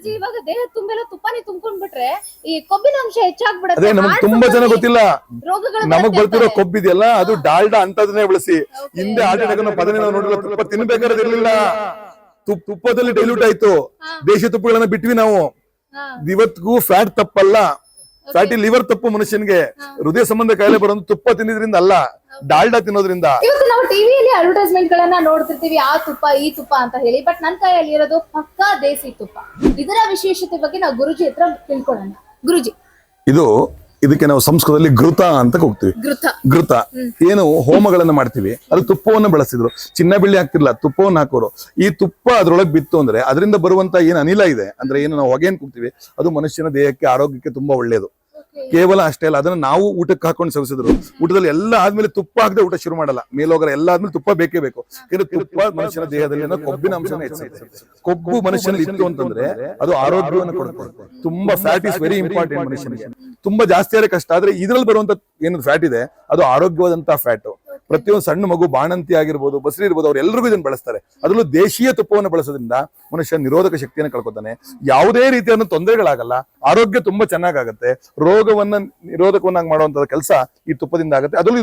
ಗುರುಜಿ ಇವಾಗ ದೇಹ ತುಂಬೆಲ್ಲ ತುಪ್ಪನೇ ತುಂಬ್ಕೊಂಡ್ಬಿಟ್ರೆ ಈ ಕೊಬ್ಬಿನ ಅಂಶ ಹೆಚ್ಚಾಗ್ಬಿಡುತ್ತೆ. ಅದೇ ನಮಗ್ ತುಂಬಾ ಜನ ಗೊತ್ತಿಲ್ಲ. ರೋಗಗಳು ನಮಗ್ ಬರ್ತಿರೋ. ಕೊಬ್ಬಿದೆಯಲ್ಲ ಅದು ಡಾಲ್ಡಾ ಅಂತದನ್ನೇ ಬಳಸಿ. ಹಿಂದೆ ಹಾರ್ಟ್ ಅಟ್ಯಾಕ್ ಅನ್ನೋ ಪದನೇ ನಾವು ನೋಡಿಲ್ಲ ತುಪ್ಪ ತಿನ್ಬೇಕಾದ್ರೆ ಇರ್ಲಿಲ್ಲ. ತುಪ್- ತುಪ್ಪದಲ್ಲಿ ಡೈಲ್ಯೂಟ್ ಆಯ್ತು. ದೇಶಿ ತುಪ್ಪಗಳನ್ನ ಬಿಟ್ವಿ ನಾವು. ಇವತ್ಗೂ ಇವತ್ತಿಗೂ ಫ್ಯಾಟ್ ತಪ್ಪಲ್ಲ. ಫ್ಯಾಟಿ ಲಿವರ್ ತಪ್ಪು ಮನುಷ್ಯನ್ಗೆ. ಹೃದಯ ಸಂಬಂಧ ಕಾಯಿಲೆ ಬರೋದು ತುಪ್ಪ ತಿನ್ನೋದ್ರಿಂದ ಅಲ್ಲ. ಡಾಲ್ಡಾ ತಿನ್ನೋದ್ರಿಂದ ಇವತ್ತು ನಾವು ಟಿವಿಯಲ್ಲಿ ಅಡ್ವರ್ಟೈಸ್ಮೆಂಟ್ ಗಳನ್ನ ನೋಡ್ತಿರ್ತೀವಿ ಆ ತುಪ್ಪ ಈ ತುಪ್ಪ ಅಂತ ಹೇಳಿ. ಬಟ್ ನನ್ನ ಕೈಯಲ್ಲಿ ಇರೋದು ಪಕ್ಕಾ ದೇಸಿ ತುಪ್ಪ. ಇದರ ವಿಶೇಷತೆ ಬಗ್ಗೆ ನಾವು ಗುರುಜಿ ಹತ್ರ ತಿಳ್ಕೊಳ್ಳೋಣ. ಗುರುಜಿ. ಇದು ಇದಕ್ಕೆ ನಾವು ಸಂಸ್ಕೃತದಲ್ಲಿ ಘೃತ ಅಂತ ಹೋಗ್ತೀವಿ ಘೃತ. ಘೃತ. ಏನು ಹೋಮಗಳನ್ನ ಮಾಡ್ತೀವಿ. ಅದು ತುಪ್ಪವನ್ನು ಬಳಸಿದ್ರು. ಚಿನ್ನ ಬೆಳ್ಳಿ ಹಾಕ್ತಿರ್ಲಿಲ್ಲ ತುಪ್ಪವನ್ನು ಹಾಕೋರು. ಈ ತುಪ್ಪ ಅದ್ರೊಳಗೆ ಬಿತ್ತು ಅಂದ್ರೆ ಅದರಿಂದ ಬರುವಂತ ಏನು ಅನಿಲ ಇದೆ ಅಂದ್ರೆ ಏನು ನಾವು ಹೊಗೆ ಕೂಗ್ತೀವಿ ಅದು ಮನುಷ್ಯನ ದೇಹಕ್ಕೆ ಆರೋಗ್ಯಕ್ಕೆ ತುಂಬಾ ಒಳ್ಳೆಯದು ಕೇವಲ ಅಷ್ಟೇ ಅಲ್ಲ, ಅದನ್ನ ನಾವು ಊಟಕ್ಕೆ ಹಾಕೊಂಡು ಸೇವಿಸಿದ್ರು. ಊಟದಲ್ಲಿ ಎಲ್ಲ ಆದ್ಮೇಲೆ ತುಪ್ಪ ಹಾಕದೆ ಊಟ ಶುರು ಮಾಡಲ್ಲ. ಮೇಲೋಗರ ಎಲ್ಲ ಆದ್ಮೇಲೆ ತುಪ್ಪ ಬೇಕೇ ಬೇಕು. ತುಪ್ಪ ಮನುಷ್ಯನ ದೇಹದಲ್ಲಿ ಕೊಬ್ಬಿನ ಅಂಶನ ಹೆಚ್ಚಿದೆ ಕೊಬ್ಬು ಮನುಷ್ಯನಲ್ಲಿ ಇತ್ತು ಅಂತಂದ್ರೆ ಅದು ಆರೋಗ್ಯವನ್ನು ಕೊಡುತ್ತೆ ತುಂಬಾ ಫ್ಯಾಟ್ ಇಸ್ ವೆರಿ ಇಂಪಾರ್ಟೆಂಟ್ ಮನುಷ್ಯನಿಗೆ. ತುಂಬಾ ಜಾಸ್ತಿ ಆದ್ರೆ ಕಷ್ಟ. ಆದ್ರೆ ಇದ್ರಲ್ಲಿ ಬರುವಂತ ಏನು ಫ್ಯಾಟ್ ಇದೆ, ಅದು ಆರೋಗ್ಯವಾದಂತಹ ಫ್ಯಾಟ್ ಪ್ರತಿಯೊಂದು ಸಣ್ಣ ಮಗು ಬಾಣಂತಿ ಆಗಿರ್ಬೋದು, ಬಸರಿ ಇರ್ಬೋದು ಅವ್ರು ಇದನ್ನು ಇದನ್ನ ಬಳಸ್ತಾರೆ. ಅದರಲ್ಲೂ ದೇಶೀಯ ತುಪ್ಪವನ್ನು ಬಳಸೋದ್ರಿಂದ ಮನುಷ್ಯ ನಿರೋಧಕ ಶಕ್ತಿಯನ್ನು ಕಳ್ಕೊತಾನೆ. ಯಾವುದೇ ರೀತಿಯ ತೊಂದರೆಗಳಾಗಲ್ಲ, ಆರೋಗ್ಯ ತುಂಬಾ ಚೆನ್ನಾಗಾಗುತ್ತೆ. ರೋಗವನ್ನ ನಿರೋಧಕವನ್ನಾಗಿ ಮಾಡುವಂತಹ ಕೆಲಸ ಈ ತುಪ್ಪದಿಂದ ಆಗುತ್ತೆ. ಅದರಲ್ಲೂ